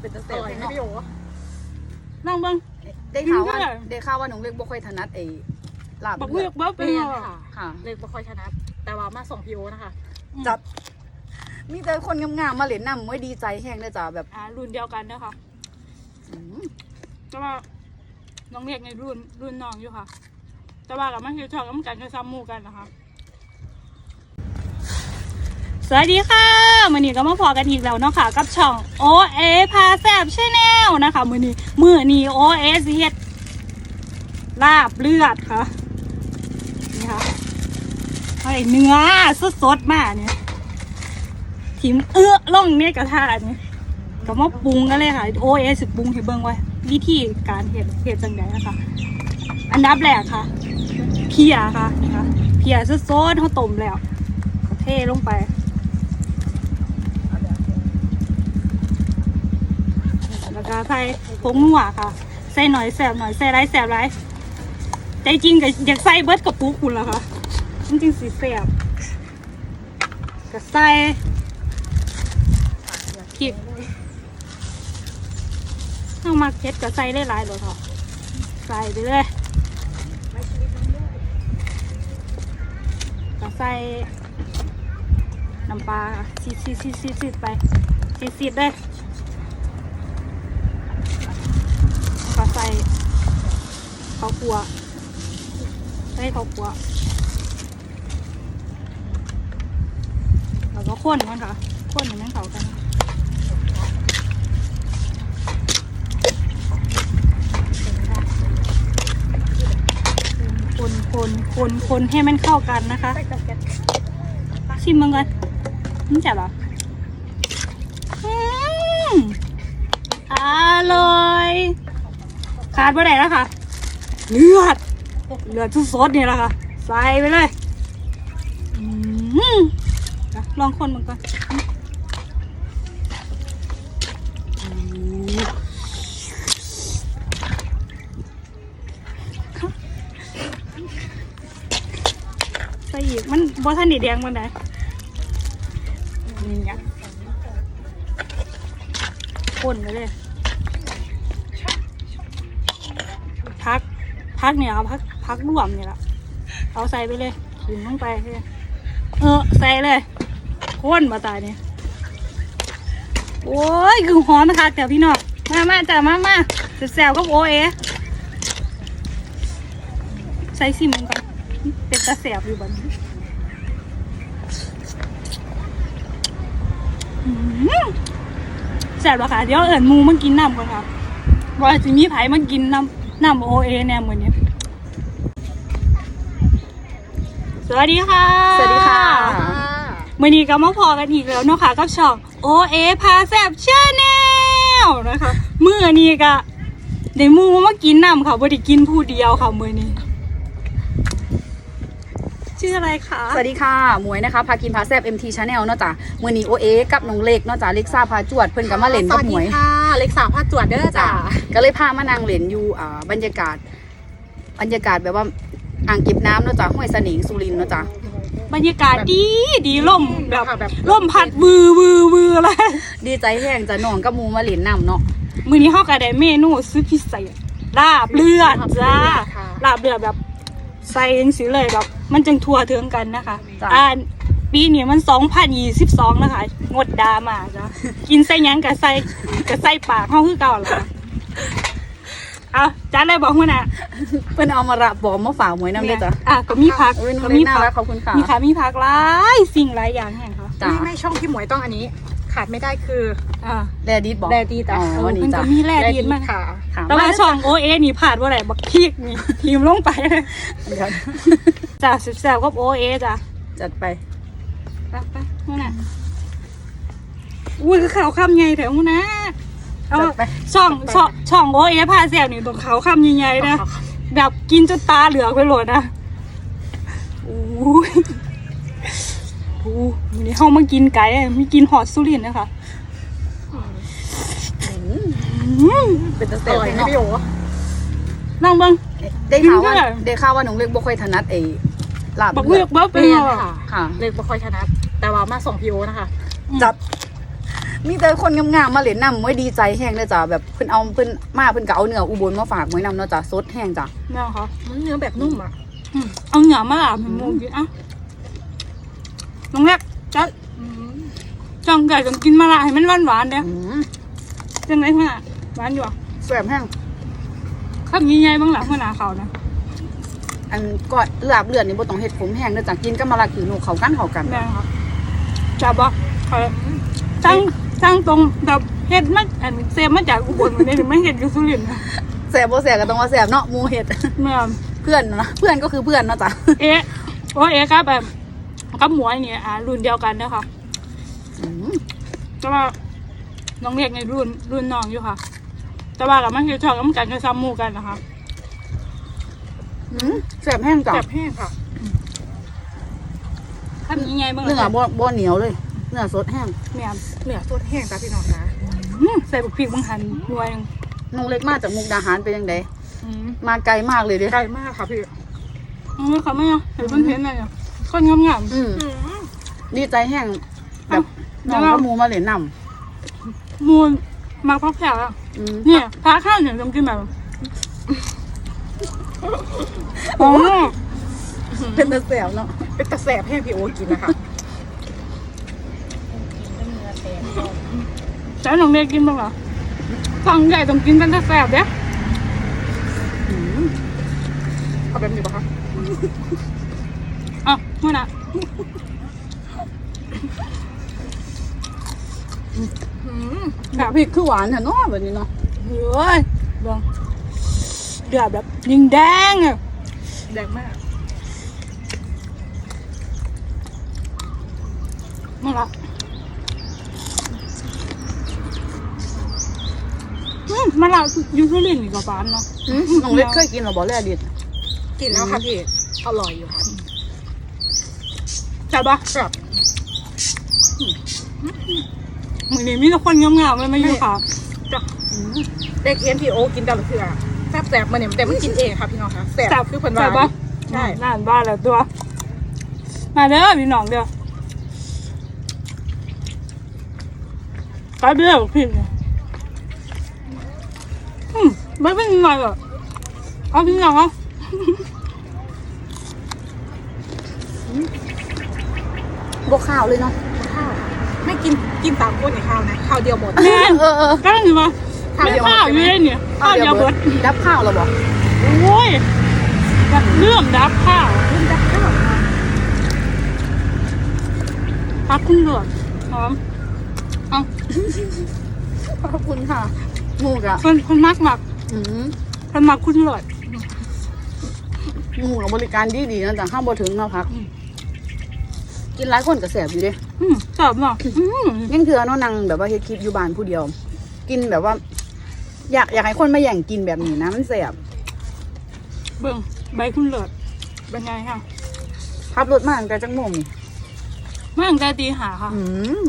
เป็นตะอเสียบร่อยให้ไหมเนาะพี่โอลองเบิ่งได้ข่าวว่ากินได้ได้ข่าวว่าน้องเล็กบ่ค่อยถนัดไอ้ลาบบักเลืเลืออดกเบิ่เป็นเป็นบ่ค่ะค่ะ เล็กบ่ค่อยชนะแต่ว่ามาส่งพี่โอนะคะจัดมีแต่คนงามๆมาเล่นน้ำไว้ดีใจแห้งเลยจ้ะแบบอ่ารุ่นเดียวกันเด้อค่ะอืมแต่ว่าน้องเล็กในรุ่นรุ่นน้องอยู่ค่ะ แต่ว่ากับมันคือชอบน้ำกันกับซ้ำหมู่กันนะคะ สวัสดีค่ะมือนี้ก็มาพอกันอีกแล้วเนาะค่ะ กับช่อง O A พาแซบชาแนลนะคะมือนี้มือนี้ O A สิเฮ็ดลาบเลือดค่ะนี่ค่ะไอเนื้อสดๆมากเนี่ยทิมเอื้อล่องเนี่ยกระทะเนี่ยก็มาปรุงกันเลยค่ะ O A สิปรุงให้เบิ่งไว้วิธีการเฮ็ดเฮ็ดจังไดนะคะอันดับแรกค่ะเพียค่ะนี่ค่ะเพียสดๆเขาต้มแล้ว เทลงไป แล้วก็ใส่ผงนัวค่ะ ใส่หน่อยแสบหน่อยใส่ไรแสบไรใจจริงก็อยากใส่เบิร์ดกับปุ๊กคุณละค่ะจริงๆสีแสบก็ใส่พริกเอามาเก็ตก็ใส่ได้หลายเลยค่ะใส่ไปเลยก็ใส่น้ำปลาซีดซีดซีดซีดซีดไปซีดซีดเลย ก็ใส่ ขาวคั่วใส่ข้าวคั่วแล้วก็ข้นมันค่ะข้นให้มันเข้ากันคนคนคนคนให้มันเข้ากันนะคะ ชิมมันก่อนมันจับอะอืมอร่อย ขาดไปไหนแล้วค่ะ เลือด เลือดทุกซดเนี่ยแหละค่ะ ใส่ไปเลยอืมลองคนมันก่อนใส่อีก มันบอทันดีแดงมันไหนนี่ไงคนไปเลย พัก พักเนี่ยครับพักพักร่วมเนี่ยแหละเอาใส่ไปเลยถึงลงไปเลยเออใส่เลยข้นมาตายเนี่ยโอ้ยคือหอมนะคะเดี๋ยวพี่น้องมามาจ้ะมามาแซวก็โอเอใส่ซิมก่อนเป็นตาแสบอยู่บันี้อืมแสบแล้วค่ะเดี๋ยวเอิญมูมันกินน้ำก่อนค่ะว่าจะมีไผมากินน้ำน้ำโอเอแน่เหมือนนี้ส วัสดีค่ะ สวัสดีค่ะมื่อนี้ก็มาพอกันอีกแล้วเนาะค่ะกับช่องโอเอพาแซบชาแนลนะคะมื่อนี้ก็ได้หมูมากินน้ำค่ะบ่ได้กินผู้เดียวค่ะมื่อนี้ชื่ออะไรคะสวัสดีค่ะ หมวยนะคะ พากินพาแซบ MT Channel เนาะจ้ะมื้อนี้โอเอกับน้องเล็กเนาะจ้ะเล็กซ่าพาจวดเพิ่นก็มาเล่นกับหมวยสวัสดีค่ะ เล็กสาวผ้าจวดเด้อจ้าก็เลยพามานั่งเล่นอยู่อ่าบรรยากาศบรรยากาศแบบว่า อ่างเก็บน้ำเนาะจ้ะห้วยสนิงสุรินทร์เนาะจ้ะ บรรยากาศดีดีลมแบบแบบลมพัดวือวือวืออะไรดีใจแห้งจ้ะน้องกับหมูมาเล่นน้ำเนาะ มื่อนี้เฮาก็ได้เมนูสุดพิเศษลาบเลือดจ้าค่ะลาบเลือดแบบใส่จังสิเลยแบบมันจึงทั่วถึงกันนะคะจ้ะ อ่าปีนี้มัน2022นะคะงดดรามาจ้ะกินใส่หยังกับใส่กับใส่ปากเฮาคือเก่าแล้วค่ะ เอาจ้าเลยบอกหัวหน้าเพิ่นเอามาระบอมมาฝากหมวยน้ำเลยจ้ะอะก็มีผักเอ้ยน้องก็เล็มีกน่าผัรักขอบคุณค่ะ มีค่ะมีผักหลายสิ่งหลายอย่างแห่งค่ะจ้ะไม่ไม่ช่องพี่หมวยต้องอันนี้ ขาดไม่ได้คืออ่าแดดดีดบอกแดดีจ้ะอ๋อเออวันนี้มันจ้ะ ก็มีแร่ดีมากค่ะ ค่ะแต่ว่าช่องโอเอนี่ผ่านว่าไหนบักพริกนี่ทีมลงไปเลยเดี๋ยวจ้ะแซ่บๆก็โอเอจ้ะจัดไปไปไปนู่นน่ะอุ้ยคือข่าวคำใหญ่แถวนู้นนะ เอาจัดไปช่องช่องช่องโอเอพาแซวนี่ตรงขาวคำใหญ่ๆนะแบบกินจนตาเหลือกไปหมดนะอู้ยอู้วันนี้เฮามากินไก่มีกินหอดสุรินทร์นะคะอืมเป็นตะอเสียบร่อยให้ไหมเนาะพี่โอลองเบิ่งได้ข่าวว่ากินด้วยได้ข่าวว่าน้องเล็กบ่ค่อยถนัดไอ้ลาบบักเลืเลืออดกเบิ่เป็นเป็นบ่ค่ะค่ะเล็กบ่ค่อยชนะแต่ว่ามาส่งพี่โอนะคะจัด มีแต่คนงามๆมาเล่นน้ำมวยดีใจแห้งเลยจ้ะแบบเพิ่นเอาเพิ่นมาเพิ่นก็เอาเนื้ออุบลมาฝากมวยน้ำเนาะจ้ะสดแห้งจ้ะแม่ค่ะมันเนื้อแบบนุ่มอะอืมเอาเหนียวมาลาบให้หมูกินอะน้องแรกจัดอืมจังไก่ต้องกินมาละให้มันหวานหวานๆเด้ออืมจังไรขนาดหวานอยู่อะแซ่บแห้งข้าวงี้ใหญ่บ้างหลังขนาดเขานะอันก็ลาบเลือดนี่บ่ต้องเฮ็ดผมแห้งเด้อจ้ะกินกับมะระคือหนูเขากันเขากันแม่ค่ะจับบ่เขาจัง จังตรงแบบเฮ็ดมาอันเซฟมาจากอุบลมาเนี่ยหรือไม่เฮ็ดอยู่สุรินทร์นะแซ่บบ่แซ่บก็ต้องว่าแซ่บเนาะหมูเฮ็ด แม่เพื่อนนะเพื่อนก็คือเพื่อนเนาะจ้ะเอ๊ะโอ้เอ๊ะครับแบบกับหมวยเนี่ยอ่ารุ่นเดียวกันนะคะอืมแต่ว่าน้องเล็กในรุ่นรุ่นน้องอยู่ค่ะ แต่ว่าเราไม่เคยชอบน้ำกันก็ซ้ำหมู่กันนะคะอืมแซ่บแห้งจ้ะแบบแห้งค่ะทำยังไงบ้างเนื้อบ่บ่เหนียวเลย เนื้อสดแห้งแม่เนื้อสดแห้งจ้ะพี่น้องนะอืมใส่บุกพริกบางหันหน่วยหนึ่งน้องเล็กมาจากมุกดาหารเป็นยังไงอืมมาไกลมากเลยเด้ไกลมากค่ะพี่อืมเขาไม่เอาเห็นเพิ่นเห็นอะไรอะคนงามอืมอืม ดีใจแห้งแบบแล้น้อวงเราก็มูมาเหรียญนๆมูลมาพักแผ่อะำอืมเนี่ยพาข้าวเนี่ยต้องกินแบบอ๋อเป็นตะแสบเนาะเป็นตะแสบแห้งพี่โอกินนะคะ แต่น้องเล็กกินบ้างเหรอฟังใหญ่ต้องกินเป็นตะแสบเด้อืมเอาแบบนี้ปะคะอะมื่อน่ะอืมแบบพริกคือหวานแท้เนาะแบบนี้เนาะเฮ้ยเบิ่งเดือดแบบยิงแดงอะแดงมากมาละ อืมมาละยูทูลินอีกกับบ้านเนาะอืมน้องเล็กเคยกินหรอบ่แร่ดิดกินแล้วค่ะพี่อร่อยอยู่ค่ะจัดปะครับมือนี้มีแต่คนงามๆเลยมาอยู่ค่ะจ้ะเด็กเห็นพี่โอกินแต่ละเถื่อแซ่บแสบมาเนี่ยแต่มันกินเองค่ะพี่น้องคะแสบจับคือเพิ่นจัว่าบปะใช่น่านบ้านแล้วตัว มาเด้อพี่น้องเด้อตาเด้อพี่เนี่ยอืม ไม่เป็นยังไงหรอเอาพี่น้องเอาบวข้าวเลยเนาะข้าวค่ะไม่กินกินตามคนในข้าวนะข้าวเดียวหมดแม่เออเออก็ถือว่าข้าวไม่เดียวข้าวอยู่เลยเนี่ยข้าวเดียวเบิดดับข้าวเหรอบ่โอ้ยแบบเรื่องดับข้าวกินแต่ข้าวพักคุณเหลือดหอมเอาขอบคุณค่ะหมูกะคนคนมักมัก อืมคนมักคุณเหลือดหมูกับบริการดีดีๆนะแต่ห้ามบ่ถึงเนาะพัก กินหลายคนก็แสบอยู่เด้อืมชอบเนาะอืมยังเถื่อเนาะนั่งแบบว่าเฮ็ดคลิปอยู่บ้านผู้เดียว กินแบบว่า อยากอยากให้คนมาแย่งกินแบบนี้นะมันแสบเบิ่งใบคุณเหลือดเป็นไงคะขับรถมาตั้งแต่จังโมงนี่มาตั้งแต่ตีหาค่ะ อืม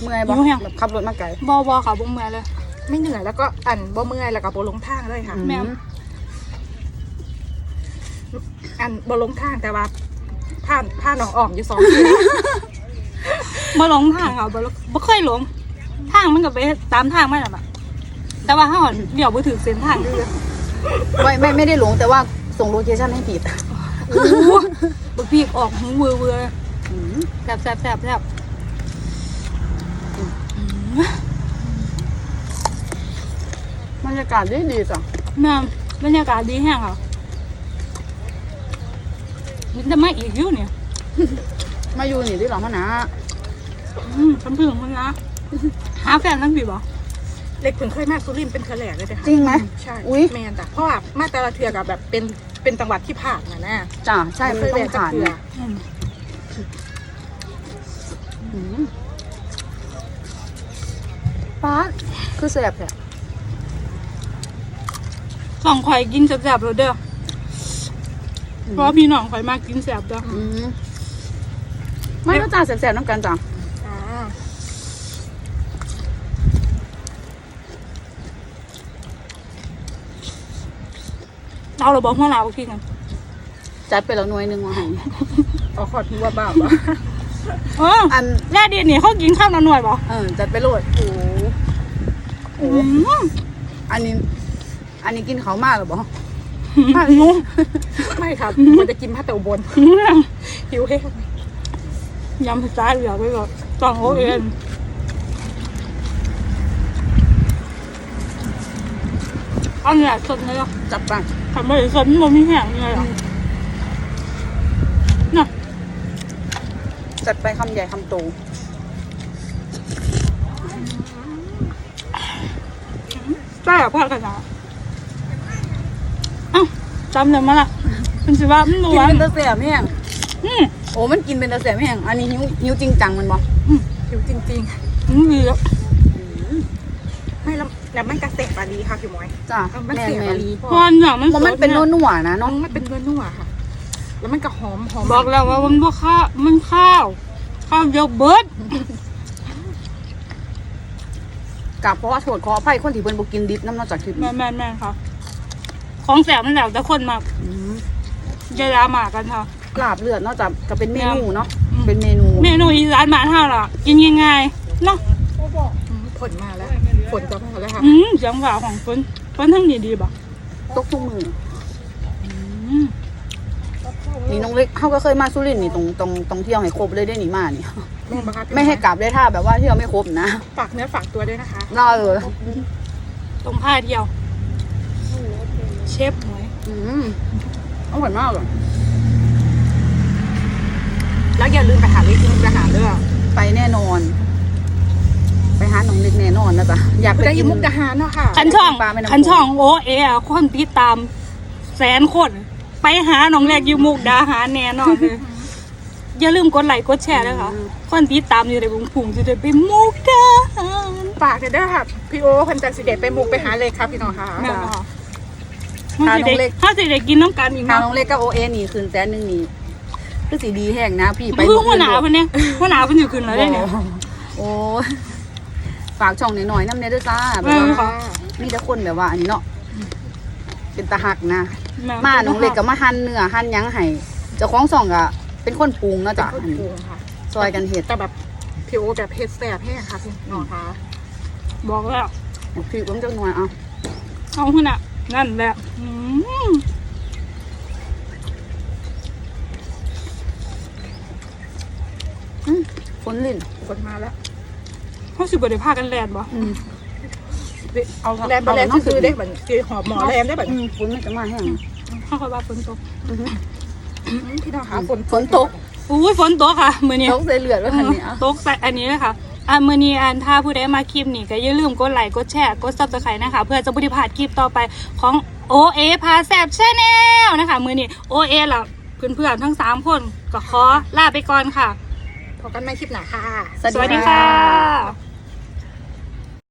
เมื่อยบ่หิวยังแบบขับรถมาไกลบอบอค่ะบุ้งแม่เลย ไม่เหนื่อยแล้วก็อันบ่เมื่อยแล้วก็บ่ลงทางเลยค่ะอืแม่อันบ่ลงทางแต่ว่าผ่านผ่านน้องออมอยู่สองทีมาหลงทางค่ะบ่บ่เคยหลง ทางมันก็ไปตามทางไม่หรอกอะแต่ว่าถ้าหอนเดี๋ยวไปถึงเส้นทางด้วยไม่ไม่ไม่ได้หลงแต่ว่าส่งโลเคชั่นให้ผิด โอ้โหบักพีกออกหูเวอร์เวอร์อืมแซ่บแซ่บแซ่บแซ่บ รรยากาศดีดีๆจ้ะแม่บรรยากาศดีแห้งค่ะมันจะมาอีกอยู่เนี่ยมาอยู่นี่ที่หลังพนะอืมฉันเพึ่งมันนะหาแฟนทั้งปีบ่เล็กเพิ่งเคยมาสุรินทร์เป็นเทอแหลกเลยเด้อค่ะจริงไหมใช่อุ๊ยแมนจ้ะเพราะว่ามาแต่ละเทือกับแบบเป็นเป็นจังหวัดที่ผ่านมานะจ้ะใช่มันต้องผ่านเทือเนี่ยอืมอืมป้าดคือแสบแท้ สองข่อยกินแซ่บๆแล้วเด้อเพราะว่าพี่น้องข่อยมากกินแซ่บเด้ออืมไม่ก็จ้าแสบๆน้ำกันจ้ะอ่าเราเราบอกหัวหน้าบอกพี่กันจัดไปแล้วหน่วยหนึ่งมาให้เอาขอดหัวบ้าบ่เอออันแร่ดีนี่เขากินข้าวหน่อยๆป่ะเออจัดไปโหลดโอ้โหอืมอันนี้ อันนี้กินเขาวมากหรือเปล่าหนูไม่ครับมันจะกินผ้าแต่อุบนหิวแห้งยำสไตล์เหลือไปก่อนต้องโอเอ็นเอาเนี่ยสดเลยอะจับไปทำไมสดมันมีแห้งเลยอะน่ะจัดไปคำใหญ่คำโตใช่อะพ่อกันนะเอ้า จำเลยมาละมันสิว่ามันกินร้อนเป็นตะเสียบแห้งอืมโอ้มันกินเป็นตะเสียบแห้งอันนี้หิวหิวจริงจังมันบ่หิวจริงอืมดีอะๆไม่แล้วแล้วมันกระเสบาลีค่ะพี่หมวย จ้ะมันแม่เสียแม่บาลีพอนอย่างมันมันมันเป็นสดนัวๆนะน้อเนาะงมันเป็นเนื้อนัวค่ะ แล้วมันก็หอมหอมบอกแล้วว่ามันบ่ข้าวมันข้าว ข้าวเดียวเบิดกับเพราะว่าโทษขออภัยคนที่เพิ่นบ่กินดิบน้ำนอกจากคลิปแม่นี้แม่แม่ค่ะ ของแสบมันแล้วแต่คนมากอืมจะดรามากันค่ะ ลาบเลือดนอกจากก็เป็นเมนูเนาะอืม เป็นเมนูเมนูอีสานบ้านเฮาล่ะกินง่ายๆเนาะอืมผลมาแล้วผลก็มาแล้วค่ะอืมเสียงหวานของคนคนทั้งนี้ดีบ่ตกทุกมืออืมนี่น้องเล็กเขาก็เคยมาสุรินทร์นี่ตรงตรงตรงเที่ยวให้ครบเลยได้หนีมานี่แม่บังคับไม่ให้กลับได้ถ้าแบบว่าเที่ยวไม่ครบนะฝากเนื้อฝากตัวด้วยนะคะรอเลย ตรงผ้าเดียว เชฟหมวยอืมอร่อยมากเลยแล้วอย่าลืมไปหาเลขที่มุกดาหารด้วยไปแน่นอน ไปหาน้องเล็กแน่นอนนะจ๊ะอยากมุไปกดากิยินมุกดาหารเนาะค่ะคันช่องปลาแม่น้ำโขงคันช่องโอเอะอะคนติดตาม แสนคน ไปหาหนองแรกอยู่มุกดาหารแน่นอนเลยอย่าลืมกดไลค์กดแชร์ด้วยค่ะคนติดตามอยู่ในบุงผุงจะได้ไปมุกดาหารฝากเด้อค่ะพี่โอพันจันทร์สิเดชไปมุกไปหาเลยครับพี่น้องค่ะแม่นบ่คะ ถ้าสิได้ถ้าสิได้กินน้ำกันอีกทางเนาะน้องเล็กก็โอเอนี่คืนแสนหนึ่งนี่คือสีดีแห้งนะพี่ไปคือหัวหนาเพิ่นเนี่ยหัวหนาเพิ่นอยู่คืนแล้วเนี่ยโอ้ยฝากช่องหน่อยๆน้ำเนยด้วยจ้าแบเอบอว่าค่ะมีแต่คนแบบว่าอันนี้เนาะเป็นตาหักนะแมาน้องเล็กกับมาหั่นเนื้อหั่นหยังให้เจ้าของส่องก็เป็นคนปรุงเนาะจาจ้ะกคนอันนี้ปรุงค่ะซอยกันเห็ดแต่แบบพี่โอแบบเพชรแสบแห้งค่ะพี่น้องค่ะบอกแล้วพี่ผมจะหน่วยเอาเอาหัวหนา นั่นแหละอืมอืมฝนลิ่นผลมาแล้วเขาสิบ่ได้พากันแลนบ่อืมเอาเอาแรมไปแรมคือได้เหมือนคือหอมหมอแรมได้แบบอืมฝนมันจะมาแห้งเขาค่อยว่าฝนตกอือฮึพี่น้องค่ะฝนฝนตกอุ้ยฝนตกค่ะมื้อนี้ตกใส่เลือดว่าคันนี้เอาตกใส่อันนี้เลยค่ะ อะมื้อนี้อันถ้าผู้ใดมาคลิปนี้ก็อย่าลืมกดไลค์กดแชร์กด Subscribe นะคะ เพื่อจะบ่ได้พลาดคลิปต่อไปของ OA พาแซบ Channel นะคะ มื้อนี้ OA ล่ะเพื่อนๆทั้งสามคนก็ขอลาไปก่อนค่ะ พบกันใหม่คลิปหน้าค่ะ สวัสดีค่ะ